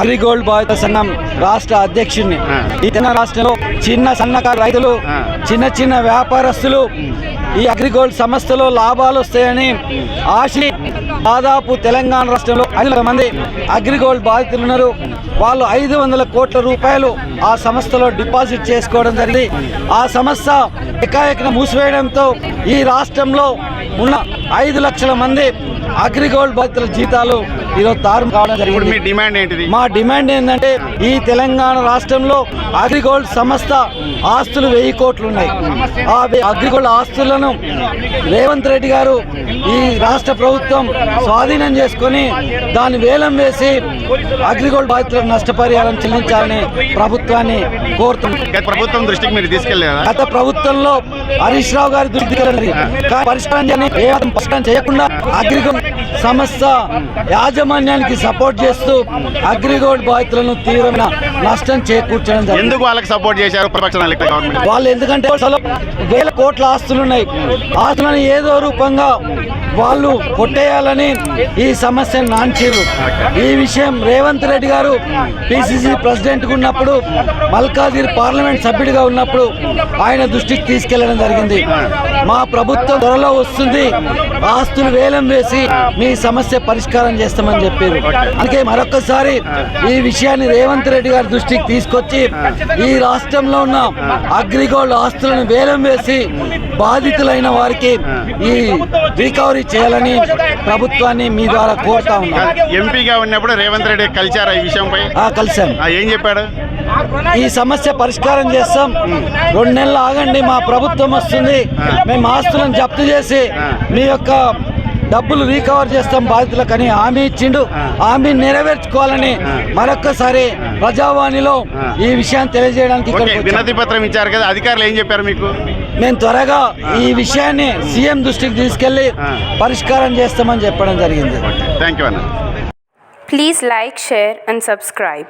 అగ్రిగోల్డ్ బాధిత సంఘం రాష్ట్ర అధ్యక్షుడిని. ఈ తెలంగాణ రాష్ట్రంలో చిన్న సన్నకారు రైతులు. చిన్న చిన్న వ్యాపారస్తులు ఈ అగ్రిగోల్డ్ సంస్థలో లాభాలు వస్తాయని ఆశ దాదాపు తెలంగాణ రాష్ట్రంలో ఐదు మంది అగ్రిగోల్డ్ బాధితులు ఉన్నారు. వాళ్ళు ఐదు వందల కోట్ల రూపాయలు ఆ సంస్థలో డిపాజిట్ చేసుకోవడం జరిగింది. ఆ సంస్థ ఎకాఎకన మూసివేయడంతో ఈ రాష్ట్రంలో ఉన్న ఐదు లక్షల మంది అగ్రిగోల్డ్ బాధితుల జీతాలు ఈరోజు తారు కావడం జరిగింది. మీ డిమాండ్ ఏంటిది? మా డిమాండ్ ఏంటంటే ఈ తెలంగాణ రాష్ట్రంలో అగ్రిగోల్డ్ సంస్థ ఆస్తులు వెయ్యి కోట్లు ఉన్నాయి. ఆ అగ్రిగోల్డ్ ఆస్తులను రేవంత్ రెడ్డి గారు ఈ రాష్ట్ర ప్రభుత్వం స్వాధీనం చేసుకొని దాన్ని వేలం వేసి అగ్రిగోల్డ్ బాధితులకు నష్టపరిహారం చెల్లించాలని ప్రభుత్వాన్ని కోరుతుంది ప్రభుత్వం దృష్టికి మీరు తీసుకెళ్ళలేదా గత ప్రభుత్వంలో హరీష్ రావు గారి. కానీ పరిష్కారం పరిష్కారం చేయకుండా అగ్రిగోల్డ్ సంస్థ యాజమాన్యానికి సపోర్ట్ చేస్తూ అగ్రిగోల్డ్ బాధితులను తీవ్రమైన నష్టం చేకూర్చడం ఎందుకు వాళ్ళకి సపోర్ట్ చేశారు? వాళ్ళు ఎందుకంటే వేల కోట్ల ఆస్తులు ఉన్నాయి. ఆస్తులను ఏదో రూపంగా వాళ్ళు కొట్టేయాలని ఈ సమస్యను నాంచారు ఈ విషయం రేవంత్ రెడ్డి గారు పిసిసి ప్రెసిడెంట్ ఉన్నప్పుడు మల్కాజిర్ పార్లమెంట్ సభ్యుడిగా ఉన్నప్పుడు ఆయన దృష్టికి తీసుకెళ్ళడం జరిగింది. మా ప్రభుత్వం త్వరలో వస్తుంది ఆస్తులు వేలం వేసి మీ సమస్య పరిష్కారం చేస్తామని చెప్పారు. అందుకే మరొకసారి ఈ విషయాన్ని రేవంత్ రెడ్డి గారి దృష్టికి తీసుకొచ్చి ఈ రాష్ట్రంలో ఉన్న అగ్రిగోల్డ్ ఆస్తులను వేలం వేసి బాధితులైన వారికి ఈ రికవరీ చేయాలని ప్రభుత్వాన్ని మీ ద్వారా కోరుతా ఉన్నా. ఎంపీగా ఉన్నప్పుడు రేవంత్ రెడ్డి కలిచారా ఈ విషయంపై? ఆ, కలిశాను ఏం చెప్పాడు? ఈ సమస్య పరిష్కారం చేస్తాం. రెండు నెలలు ఆగండి మా ప్రభుత్వం వస్తుంది. మేము ఆస్తులను జప్తు చేసి మీ యొక్క డబ్బులు రీకవర్ చేస్తాం బాధితులకని హామీ ఇచ్చిండు. హామీ నెరవేర్చుకోవాలని మరొక్కసారి ప్రజావాణిలో ఈ విషయాన్ని తెలియజేయడానికి. వినతి పత్రం ఇచ్చారు కదా అధికారులు ఏం చెప్పారు మీకు? మేము త్వరగా ఈ విషయాన్ని సీఎం దృష్టికి తీసుకెళ్ళి పరిష్కారం చేస్తామని చెప్పడం జరిగింది. థ్యాంక్ యూ అన్న. Please like, share, and subscribe.